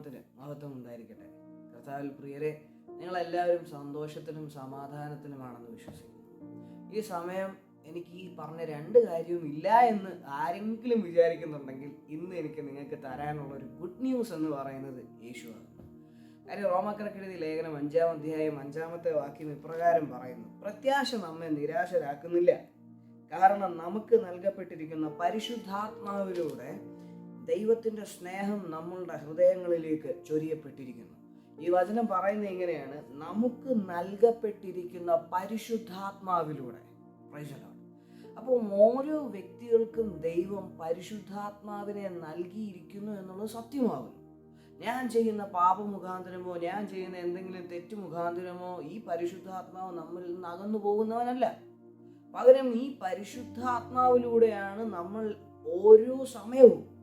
നാമത്തിന് മഹത്വം ഉണ്ടായിരിക്കട്ടെ. കർത്താവിൽ പ്രിയരെ നിങ്ങളെല്ലാവരും സന്തോഷത്തിലും സമാധാനത്തിലുമാണെന്ന് വിശ്വസിക്കുന്നു. ഈ സമയം എനിക്ക് ഈ പറഞ്ഞ രണ്ട് കാര്യവും ഇല്ല എന്ന് ആരെങ്കിലും വിചാരിക്കുന്നുണ്ടെങ്കിൽ ഇന്ന് എനിക്ക് നിങ്ങൾക്ക് തരാനുള്ള ഒരു ഗുഡ് ന്യൂസ് എന്ന് പറയുന്നത് യേശുവാണ്. കാര്യം റോമാക്കരക്കെഴുതി ലേഖനം അഞ്ചാം അധ്യായം അഞ്ചാമത്തെ വാക്യം ഇപ്രകാരം പറയുന്നു. പ്രത്യാശ നമ്മെ നിരാശരാക്കുന്നില്ല. കാരണം നമുക്ക് നൽകപ്പെട്ടിരിക്കുന്ന പരിശുദ്ധാത്മാവിലൂടെ ദൈവത്തിന്റെ സ്നേഹം നമ്മളുടെ ഹൃദയങ്ങളിലേക്ക് ചൊരിയപ്പെട്ടിരിക്കുന്നു. ഈ വചനം പറയുന്നത് ഇങ്ങനെയാണ്. നമുക്ക് നൽകപ്പെട്ടിരിക്കുന്ന പരിശുദ്ധാത്മാവിലൂടെ. അപ്പോൾ ഓരോ വ്യക്തികൾക്കും ദൈവം പരിശുദ്ധാത്മാവിനെ നൽകിയിരിക്കുന്നു എന്നുള്ളത് സത്യമാകുന്നു. ഞാൻ ചെയ്യുന്ന പാപ മുഖാന്തരമോ ഞാൻ ചെയ്യുന്ന എന്തെങ്കിലും തെറ്റ് മുഖാന്തരമോ ഈ പരിശുദ്ധാത്മാവ് നമ്മളിൽ നിന്ന് അകന്നു പോകുന്നവനല്ല. പകരം ഈ പരിശുദ്ധാത്മാവിലൂടെയാണ് നമ്മൾ ഓരോ സമയവും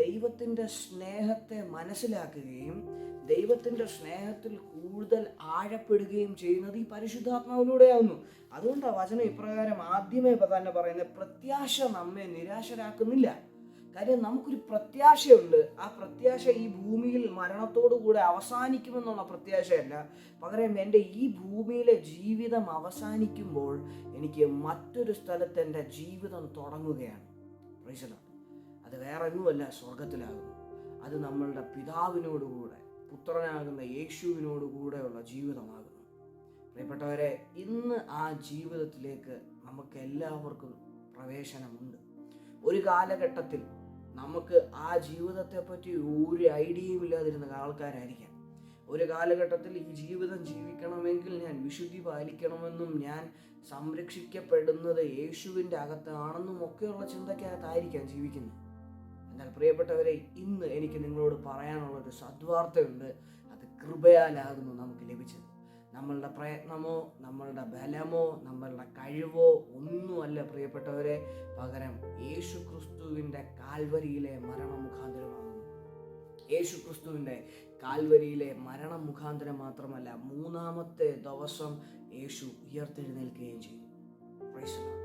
ദൈവത്തിന്റെ സ്നേഹത്തെ മനസ്സിലാക്കുകയും ദൈവത്തിന്റെ സ്നേഹത്തിൽ കൂടുതൽ ആഴപ്പെടുകയും ചെയ്യുന്നത് ഈ പരിശുദ്ധാത്മാവിലൂടെയാവുന്നു. അതുകൊണ്ടാണ് വചനം ഇപ്രകാരം ആദ്യമേ തന്നെ പറയുന്നത് പ്രത്യാശ നമ്മെ നിരാശരാക്കുന്നില്ല. കാര്യം നമുക്കൊരു പ്രത്യാശയുണ്ട്. ആ പ്രത്യാശ ഈ ഭൂമിയിൽ മരണത്തോടു കൂടെ അവസാനിക്കുമെന്നുള്ള പ്രത്യാശയല്ല. പകരം എന്റെ ഈ ഭൂമിയിലെ ജീവിതം അവസാനിക്കുമ്പോൾ എനിക്ക് മറ്റൊരു സ്ഥലത്ത് എന്റെ ജീവിതം തുടങ്ങുകയാണ്. പ്രൈസലാണ് അത് വേറെ ഒന്നുമല്ല സ്വർഗത്തിലാകുന്നു അത് നമ്മളുടെ പിതാവിനോടുകൂടെ പുത്രനാകുന്ന യേശുവിനോടുകൂടെയുള്ള ജീവിതമാകുന്നു. പ്രിയപ്പെട്ടവരെ ഇന്ന് ആ ജീവിതത്തിലേക്ക് നമുക്ക് എല്ലാവർക്കും പ്രവേശനമുണ്ട്. ഒരു കാലഘട്ടത്തിൽ നമുക്ക് ആ ജീവിതത്തെ പറ്റി ഒരു ഐഡിയയും ഇല്ലാതിരുന്ന ആൾക്കാരായിരിക്കാം. ഒരു കാലഘട്ടത്തിൽ ഈ ജീവിതം ജീവിക്കണമെങ്കിൽ ഞാൻ വിശുദ്ധി പാലിക്കണമെന്നും ഞാൻ സംരക്ഷിക്കപ്പെടുന്നത് യേശുവിന്റെ അകത്താണെന്നും ഒക്കെയുള്ള ചിന്തക്കകത്തായിരിക്കാം ജീവിക്കുന്നത്. എന്നാൽ പ്രിയപ്പെട്ടവരെ ഇന്ന് എനിക്ക് നിങ്ങളോട് പറയാനുള്ള ഒരു സദ്വാർത്തയുണ്ട്. അത് കൃപയാലാകുന്നു നമുക്ക് ലഭിച്ചത്. നമ്മളുടെ പ്രയത്നമോ നമ്മളുടെ ബലമോ നമ്മളുടെ കഴിവോ ഒന്നുമല്ല പ്രിയപ്പെട്ടവരെ. പകരം യേശു ക്രിസ്തുവിന്റെ കാൽവരിയിലെ മരണം മുഖാന്തരമാകുന്നു യേശു ക്രിസ്തുവിന്റെ കാൽവരിയിലെ മരണം മുഖാന്തരം മാത്രമല്ല മൂന്നാമത്തെ ദിവസം യേശു ഉയർത്തെഴുന്നേൽക്കുകയും the Lord.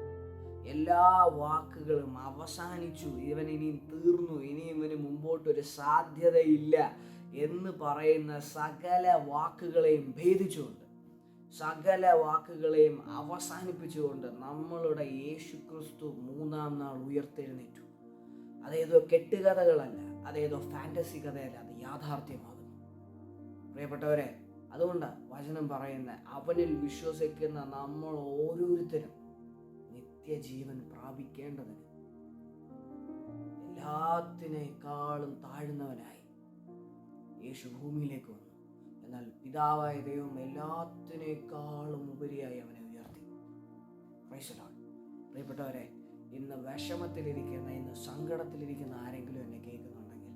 എല്ലാ വാക്കുകളും അവസാനിച്ചു. ഇവൻ ഇനിയും തീർന്നു. ഇനി ഇവന് മുമ്പോട്ടൊരു സാധ്യതയില്ല എന്ന് പറയുന്ന സകല വാക്കുകളെയും ഭേദിച്ചുകൊണ്ട് സകല വാക്കുകളെയും അവസാനിപ്പിച്ചുകൊണ്ട് നമ്മളുടെ യേശു ക്രിസ്തു മൂന്നാം നാൾ ഉയർത്തെഴുന്നേറ്റു. അതേതോ കെട്ടുകഥകളല്ല അതേതോ ഫാന്റസി കഥയല്ല അത് യാഥാർത്ഥ്യമാകുന്നു. പ്രിയപ്പെട്ടവരെ അതുകൊണ്ടാണ് വചനം പറയുന്ന അവനിൽ വിശ്വസിക്കുന്ന നമ്മൾ ഓരോരുത്തരും നിത്യജീവൻ പ്രാപിക്കേണ്ടതിന് എല്ലാത്തിനേക്കാളും താഴ്ന്നവനായി യേശു ഭൂമിയിലേക്ക് വന്നു. എന്നാൽ പിതാവായ ദൈവം എല്ലാത്തിനേക്കാളും ഉപരിയായി അവനെ ഉയർത്തി. പ്രിയപ്പെട്ടവരെ ഇന്ന് വിഷമത്തിലിരിക്കുന്ന ഇന്ന് സങ്കടത്തിലിരിക്കുന്ന ആരെങ്കിലും എന്നെ കേൾക്കുന്നുണ്ടെങ്കിൽ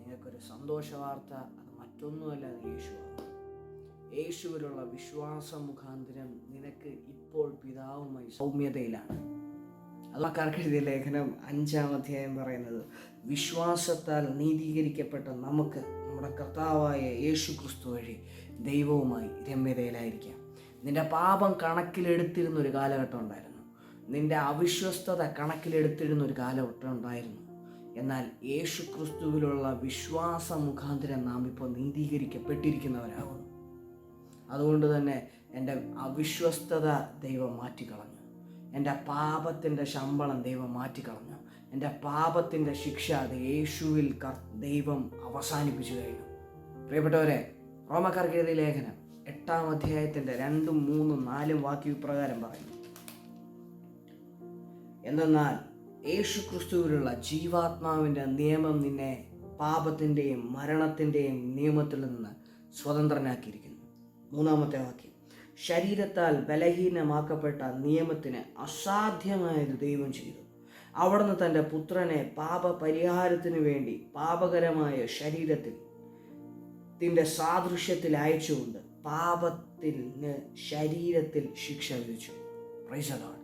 നിങ്ങൾക്കൊരു സന്തോഷ വാർത്ത അത് മറ്റൊന്നുമല്ല അത് യേശുവാണ്. യേശുവിലുള്ള വിശ്വാസം മുഖാന്തരം നിനക്ക് ഇപ്പോൾ പിതാവുമായി സൗമ്യതയിലാണ്. അതൊക്കെ എഴുതിയ ലേഖനം അഞ്ചാം അധ്യായം പറയുന്നത് വിശ്വാസത്താൽ നീതീകരിക്കപ്പെട്ട നമുക്ക് നമ്മുടെ കർത്താവായ യേശു ക്രിസ്തു വഴി ദൈവവുമായി രമ്യതയിലായിരിക്കാം. നിന്റെ പാപം കണക്കിലെടുത്തിരുന്ന ഒരു കാലഘട്ടം ഉണ്ടായിരുന്നു. നിന്റെ അവിശ്വസ്തത കണക്കിലെടുത്തിരുന്ന ഒരു കാലഘട്ടം ഉണ്ടായിരുന്നു. എന്നാൽ യേശു ക്രിസ്തുവിലുള്ള വിശ്വാസ മുഖാന്തരം നാം ഇപ്പോൾ നീതീകരിക്കപ്പെട്ടിരിക്കുന്നവരാകുന്നു. അതുകൊണ്ട് തന്നെ എന്റെ അവിശ്വസ്തത ദൈവം മാറ്റിക്കളഞ്ഞു. എന്റെ പാപത്തിന്റെ ശമ്പളം ദൈവം മാറ്റിക്കളഞ്ഞു. എന്റെ പാപത്തിന്റെ ശിക്ഷ അത് യേശുവിൽ കർ ദൈവം അവസാനിപ്പിച്ചു കഴിഞ്ഞു. പ്രിയപ്പെട്ടവരെ റോമക്കാർക്ക് എഴുതിയ ലേഖനം എട്ടാം അധ്യായത്തിന്റെ രണ്ടും മൂന്നും നാലും വാക്യ പ്രകാരം പറയുന്നു. എന്തെന്നാൽ യേശു ക്രിസ്തുവിലുള്ള ജീവാത്മാവിന്റെ നിയമം നിന്നെ പാപത്തിന്റെയും മരണത്തിന്റെയും നിയമത്തിൽ നിന്ന് സ്വതന്ത്രനാക്കിയിരിക്കുന്നു. മൂന്നാമത്തെ വാക്യം. ശരീരത്താൽ ബലഹീനമാക്കപ്പെട്ട നിയമത്തിന് അസാധ്യമായത് ദൈവം ചെയ്തു. അവിടുന്ന് തന്റെ പുത്രനെ പാപപരിഹാരത്തിന് വേണ്ടി പാപകരമായ ശരീരത്തിൽ ത്തിന്റെ സാദൃശ്യത്തിൽ അയച്ചുകൊണ്ട് പാപത്തിൽ ശരീരത്തിൽ ശിക്ഷ വിധിച്ചു. പ്രൈസലാണ്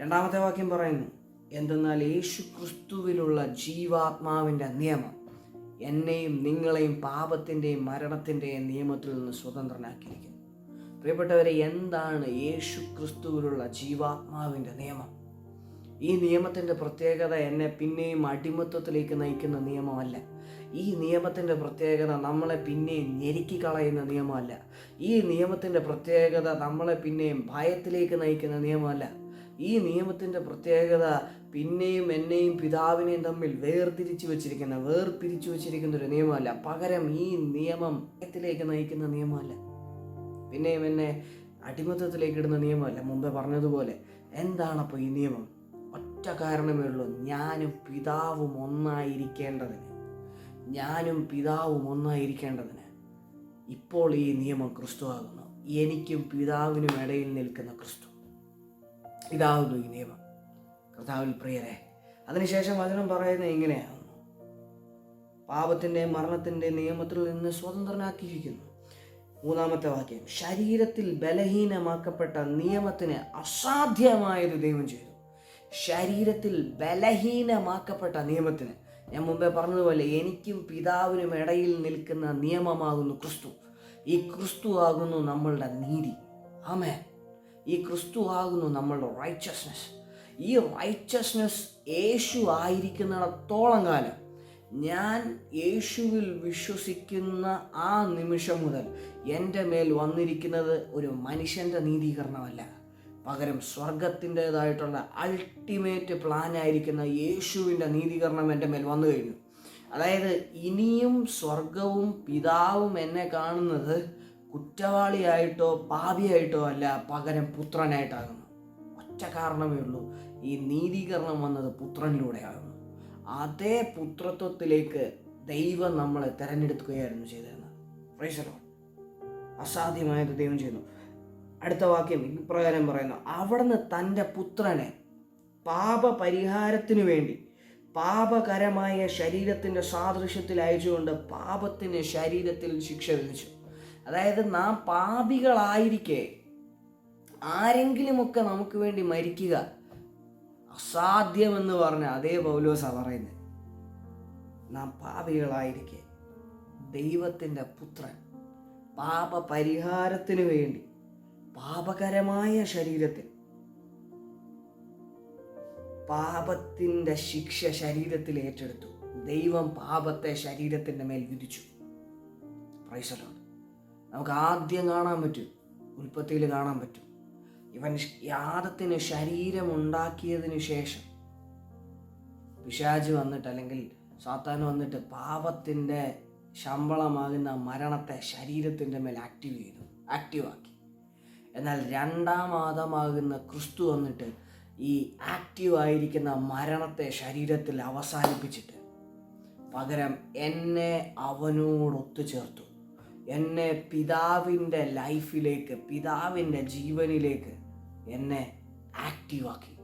രണ്ടാമത്തെ വാക്യം പറയുന്നു എന്തെന്നാൽ യേശു ക്രിസ്തുവിലുള്ള ജീവാത്മാവിന്റെ നിയമം എന്നെയും നിങ്ങളെയും പാപത്തിന്റെയും മരണത്തിന്റെയും നിയമത്തിൽ നിന്ന് സ്വതന്ത്രനാക്കിയിരിക്കുന്നു. പ്രിയപ്പെട്ടവരെ എന്താണ് യേശു ക്രിസ്തുവിലുള്ള ജീവാത്മാവിന്റെ നിയമം? ഈ നിയമത്തിന്റെ പ്രത്യേകത എന്നെ പിന്നെയും അടിമത്വത്തിലേക്ക് നയിക്കുന്ന നിയമമല്ല. ഈ നിയമത്തിന്റെ പ്രത്യേകത നമ്മളെ പിന്നെയും ഞെരുക്കി കളയുന്ന നിയമമല്ല. ഈ നിയമത്തിന്റെ പ്രത്യേകത നമ്മളെ പിന്നെയും ഭയത്തിലേക്ക് നയിക്കുന്ന നിയമമല്ല. ഈ നിയമത്തിന്റെ പ്രത്യേകത പിന്നെയും എന്നെയും പിതാവിനെയും തമ്മിൽ വേർതിരിച്ചു വെച്ചിരിക്കുന്ന വേർപിരിച്ചു വെച്ചിരിക്കുന്ന ഒരു നിയമമല്ല. പകരം ഈ നിയമം ഭയത്തിലേക്ക് നയിക്കുന്ന നിയമമല്ല. പിന്നെയും എന്നെ അടിമത്തത്തിലേക്ക് ഇടുന്ന നിയമമല്ല മുമ്പേ പറഞ്ഞതുപോലെ. എന്താണപ്പോൾ ഈ നിയമം? ഒറ്റ കാരണമേ ഉള്ളൂ ഞാനും പിതാവും ഒന്നായിരിക്കേണ്ടതിന്. ഞാനും പിതാവും ഒന്നായിരിക്കേണ്ടതിന്. ഇപ്പോൾ ഈ നിയമം ക്രിസ്തു ആകുന്നു എനിക്കും പിതാവിനും ഇടയിൽ നിൽക്കുന്ന ക്രിസ്തു. ഇതാകുന്നു ഈ നിയമം. കർത്താവിൽ പ്രിയരെ അതിനുശേഷം വചനം പറയുന്നത് ഇങ്ങനെയാകുന്നു. പാപത്തിന്റെ മരണത്തിന്റെ നിയമത്തിൽ നിന്ന് സ്വതന്ത്രനാക്കിയിരിക്കുന്നു. മൂന്നാമത്തെ വാക്യം. ശരീരത്തിൽ ബലഹീനമാക്കപ്പെട്ട നിയമത്തിന് അസാധ്യമായത് ദൈവം ചെയ്തു. ശരീരത്തിൽ ബലഹീനമാക്കപ്പെട്ട നിയമത്തിന്. ഞാൻ മുമ്പേ പറഞ്ഞതുപോലെ എനിക്കും പിതാവിനും ഇടയിൽ നിൽക്കുന്ന നിയമമാകുന്നു ക്രിസ്തു. ഈ ക്രിസ്തു ആകുന്നു നമ്മളുടെ നീതി. ആമേ ഈ ക്രിസ്തു ആകുന്നു നമ്മളുടെ റൈച്ചസ്നെസ് ഈ റൈച്ചസ്നെസ് യേശു ആയിരിക്കുന്നിടത്തോളം കാലം ഞാൻ യേശുവിൽ വിശ്വസിക്കുന്ന ആ നിമിഷം മുതൽ എന്റെ മേൽ വന്നിരിക്കുന്നത് ഒരു മനുഷ്യന്റെ നീതീകരണമല്ല. പകരം സ്വർഗത്തിന്റെതായിട്ടുള്ള അൾട്ടിമേറ്റ് പ്ലാൻ ആയിരിക്കുന്ന യേശുവിന്റെ നീതീകരണം എന്റെ മേൽ വന്നു കഴിഞ്ഞു. അതായത് ഇനിയും സ്വർഗവും പിതാവും എന്നെ കാണുന്നത് കുറ്റവാളിയായിട്ടോ പാപിയായിട്ടോ അല്ല പകരം പുത്രനായിട്ടാകുന്നു. ഒറ്റ കാരണമേ ഉള്ളൂ. ഈ നീതീകരണം വന്നത് പുത്രനിലൂടെയാകുന്നു. അതേ പുത്രത്വത്തിലേക്ക് ദൈവം നമ്മളെ തിരഞ്ഞെടുക്കുകയായിരുന്നു ചെയ്തിരുന്നത് പ്രൈസലോ അസാധ്യമായത് ദൈവം ചെയ്യുന്നു. അടുത്ത വാക്യം ഇപ്രകാരം പറയുന്നു. അവിടുന്ന് തന്റെ പുത്രനെ പാപപരിഹാരത്തിനു വേണ്ടി പാപകരമായ ശരീരത്തിന്റെ സാദൃശ്യത്തിൽ അയച്ചുകൊണ്ട് പാപത്തിന് ശരീരത്തിൽ ശിക്ഷ വിധിച്ചു. അതായത് നാം പാപികളായിരിക്കെ ആരെങ്കിലുമൊക്കെ നമുക്ക് വേണ്ടി മരിക്കുക അസാധ്യമെന്ന് പറഞ്ഞ അതേ പൗലോസ പറയുന്നത് നാം പാപികളായിരിക്കെ. ദൈവത്തിന്റെ പുത്രൻ പാപപരിഹാരത്തിന് വേണ്ടി പാപകരമായ ശരീരത്തിൽ പാപത്തിന്റെ ശിക്ഷ ശരീരത്തിൽ ഏറ്റെടുത്തു. ദൈവം പാപത്തെ ശരീരത്തിന്റെ മേൽ വിധിച്ചു. പ്രൈസലോ നമുക്ക് ആദ്യം കാണാൻ പറ്റും ഉൽപ്പത്തിയിൽ കാണാൻ പറ്റും. ഇവൻ യാദത്തിന് ശരീരം ഉണ്ടാക്കിയതിന് ശേഷം പിശാജ് വന്നിട്ട് അല്ലെങ്കിൽ സാത്താൻ വന്നിട്ട് പാപത്തിന്റെ ശമ്പളമാകുന്ന മരണത്തെ ശരീരത്തിന്റെ മേൽ ആക്റ്റീവ് ചെയ്തു. ആക്റ്റീവാക്കി എന്നാൽ രണ്ടാം ആദമാകുന്ന ക്രിസ്തു വന്നിട്ട് ഈ ആക്റ്റീവ് ആയിരിക്കുന്ന മരണത്തെ ശരീരത്തിൽ അവസാനിപ്പിച്ചിട്ട് പകരം എന്നെ അവനോടൊത്തു ഒത്തുചേർത്തു. എന്നെ പിതാവിന്റെ ലൈഫിലേക്ക് പിതാവിന്റെ ജീവനിലേക്ക് എന്നെ ആക്റ്റീവാക്കി.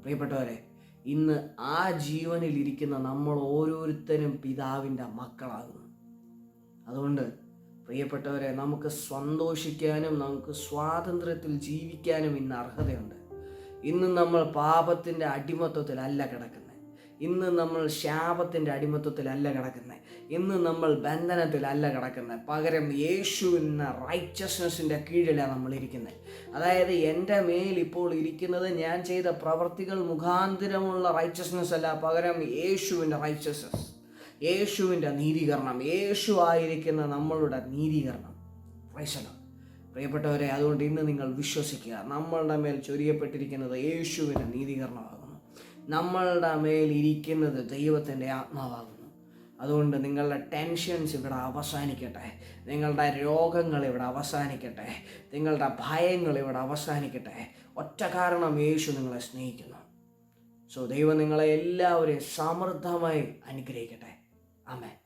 പ്രിയപ്പെട്ടവരെ ഇന്ന് ആ ജീവനിൽ ജീവനിലിരിക്കുന്ന നമ്മൾ ഓരോരുത്തരും പിതാവിന്റെ മക്കളാകുന്നു. അതുകൊണ്ട് പ്രിയപ്പെട്ടവരെ നമുക്ക് സന്തോഷിക്കാനും നമുക്ക് സ്വാതന്ത്ര്യത്തിൽ ജീവിക്കാനും ഇന്ന് അർഹതയുണ്ട്. ഇന്ന് നമ്മൾ പാപത്തിന്റെ അടിമത്വത്തിലല്ല കിടക്കുന്നത്. ഇന്ന് നമ്മൾ ശാപത്തിന്റെ അടിമത്വത്തിലല്ല കിടക്കുന്നത് ഇന്ന് നമ്മൾ ബന്ധനത്തിലല്ല കിടക്കുന്നത് പകരം യേശു എന്ന റൈറ്റസ്നെസ്സിന്റെ കീഴിലാണ് നമ്മൾ ഇരിക്കുന്നത് അതായത് എന്റെ മേൽ ഇപ്പോൾ ഇരിക്കുന്നത് ഞാൻ ചെയ്ത പ്രവർത്തികൾ മുഖാന്തിരമുള്ള റൈറ്റസ്നെസ് അല്ല പകരം യേശുവിന്റെ റൈറ്റസ്നെസ് യേശുവിന്റെ നീതീകരണം. യേശു ആയിരിക്കുന്ന നമ്മളുടെ നീതീകരണം. പ്രൈസലോ പ്രിയപ്പെട്ടവരെ അതുകൊണ്ട് ഇന്ന് നിങ്ങൾ വിശ്വസിക്കുക. നമ്മളുടെ മേൽ ചൊരിയപ്പെട്ടിരിക്കുന്നത് യേശുവിന്റെ നീതീകരണമാകുന്നു നമ്മളുടെ മേൽ ഇരിക്കുന്നത് ദൈവത്തിന്റെ ആത്മാവാകുന്നു. അതുകൊണ്ട് നിങ്ങളുടെ ടെൻഷൻസ് ഇവിടെ അവസാനിക്കട്ടെ. നിങ്ങളുടെ രോഗങ്ങൾ ഇവിടെ അവസാനിക്കട്ടെ. നിങ്ങളുടെ ഭയങ്ങൾ ഇവിടെ അവസാനിക്കട്ടെ. ഒറ്റ കാരണം യേശു നിങ്ങളെ സ്നേഹിക്കുന്നു. സോ ദൈവം നിങ്ങളെ എല്ലാവരെയും സമൃദ്ധമായി അനുഗ്രഹിക്കട്ടെ. ആമേ